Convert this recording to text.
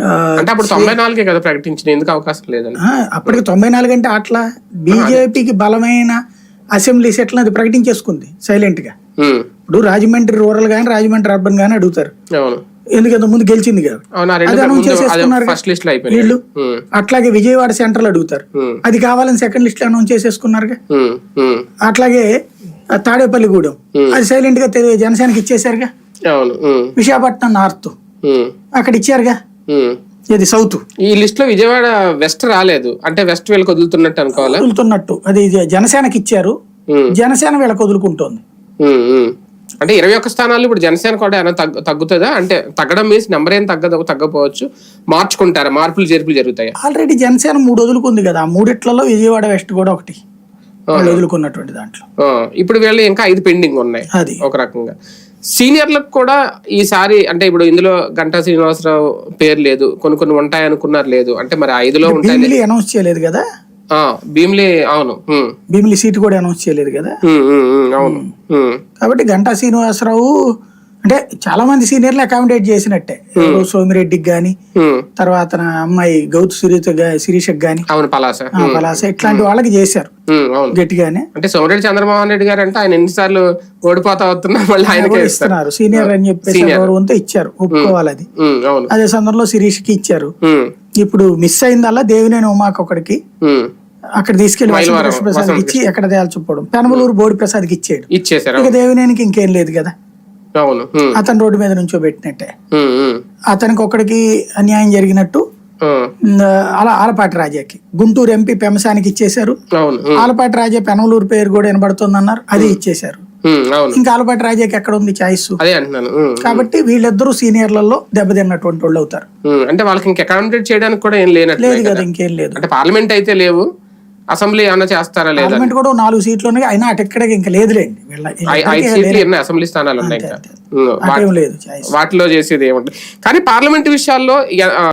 ఆ, అంటే అప్పుడు తొంభై నాలుగే కదా ప్రకటించిన ఎందుకు అవకాశం అప్పటికి తొంభై నాలుగు అంటే అట్లా బీజేపీకి బలమైన అసెంబ్లీ సెట్లు అది ప్రకటించేసుకుంది సైలెంట్గా ఇప్పుడు రాజమండ్రి రూరల్ కానీ రాజమండ్రి అర్బన్ కానీ అడుగుతారు. ఎందుకంత ముందు గెలిచింది కాబట్టి వీళ్ళు అట్లాగే విజయవాడ సెంట్రల్ అడుగుతారు. అది కావాలని సెకండ్ లిస్ట్లో అనౌన్స్ చేసేసుకున్నారుగా అట్లాగే తాడేపల్లిగూడెం. అది సైలెంట్గా జనసేనకి ఇచ్చేసారుగా విశాఖపట్నం నార్త్. అక్కడ ఇచ్చారుగా. ఇది సౌత్. ఈ లిస్ట్లో విజయవాడ వెస్ట్ రాలేదు. అంటే వెస్ట్ వీళ్ళకి వదులుతున్నట్టు అనుకోవాలా? వదులుతున్నట్టు. అది జనసేనకి ఇచ్చారు. ఉమ్, జనసేన వీళ్ళకి వదులుకుంటోంది. ఉమ్. అంటే ఇరవై ఒక్క స్థానాలు ఇప్పుడు జనసేన కూడా ఏమైనా తగ్గు తగ్గుతుందా? అంటే తగ్గడం మీన్స్ నెంబర్ ఏం తగ్గదు తగ్గపోవచ్చు మార్చుకుంటారా? మార్పులు చేర్పులు జరుగుతాయి? ఆల్రెడీ జనసేన మూడు వదులుకుంది కదా. మూడిట్లలో విజయవాడ వెస్ట్ కూడా ఒకటి. వాళ్ళు వదులుకున్నటువంటి దాంట్లో. ఇప్పుడు వీళ్ళు ఇంకా ఐదు పెండింగ్ ఉన్నాయి. అది. ఒక రకంగా. సీనియర్లకు కూడా ఈసారి అంటే ఇప్పుడు ఇందులో గంటా శ్రీనివాసరావు పేరు లేదు కొన్ని కొన్ని ఉంటాయి అనుకున్నారు లేదు. అంటే మరి ఐదులో ఉంటాయి అనౌన్స్ చేయలేదు కదా? ఆ, భీమ్లీ అవును. భీమిలి సీట్ కూడా అనౌన్స్ చేయలేదు కదా? అవును. కాబట్టి గంటా శ్రీనివాసరావు అంటే చాలా మంది సీనియర్లు అకామిడేట్ చేసినట్టే. ఎవరు సోమిరెడ్డికి గాని ఉమ్, తర్వాత అమ్మాయి గౌతు సురీత శిరీషకి గాని. అవును పలాస. ఆ, పలాస. ఇట్లాంటి వాళ్ళకి చేశారు. గట్టిగానే. అంటే సోమిరెడ్డి చంద్రమోహన్ రెడ్డి గారు అంటే ఆయన ఎన్నిసార్లు ఓడిపోతా మళ్ళీ ఇస్తారు. ఇస్తున్నారు. సీనియర్ అని చెప్పేసి గౌరవంతో ఇచ్చారు. ఒప్పుకోవాలి అది. అదే సందర్భంలో శిరీష్కి ఇచ్చారు. ఉమ్, ఇప్పుడు మిస్ అయిందల్లా దేవినేని ఉమాకి ఒకడికి ఉమ్, అక్కడ తీసుకెళ్ళి ప్రసాద్ ఇచ్చి ఎక్కడ తేల్చిపోవడం పెనమలూరు బోడి ప్రసాద్కి ఇచ్చాడు. ఇచ్చేసారు ఇక దేవినేనికి ఇంకేం లేదు కదా. అతను రోడ్డు మీద నుంచో పెట్టినట్టే. అతనికి ఒకడికి అన్యాయం జరిగినట్టు అలా ఆలపాటి రాజాకి. గుంటూరు ఎంపీ పెమసానికి ఇచ్చేశారు. ఆలపాటి రాజా పెనమలూరు పేరు కూడా వినబడుతుంది అన్నారు అది ఇచ్చేశారు. ఇంకా ఆలపాటి రాజాకి ఎక్కడ ఉంది చాయిస్ కాబట్టి వీళ్ళిద్దరూ సీనియర్లలో దెబ్బతిన్నటువంటి వాళ్ళు అవుతారు అంటే వాళ్ళకి ఇంకా అకామిడేట్ చేయడానికి కూడా ఏం లేదు కదా. ఇంకేం లేదు. అంటే పార్లమెంట్ అయితే లేవు. అసెంబ్లీ ఏమన్నా చేస్తారా లేదా? పార్లమెంట్ కూడా నాలుగు సీట్లు ఉన్నాయి. అయినా అటు ఎక్కడికి ఇంకా లేదులేండి. ఐదు సీట్లు ఎన్ని అసెంబ్లీ స్థానాలు ఉన్నాయి వాటిలో చేసేది ఏముంటుంది కానీ పార్లమెంట్ విషయాల్లో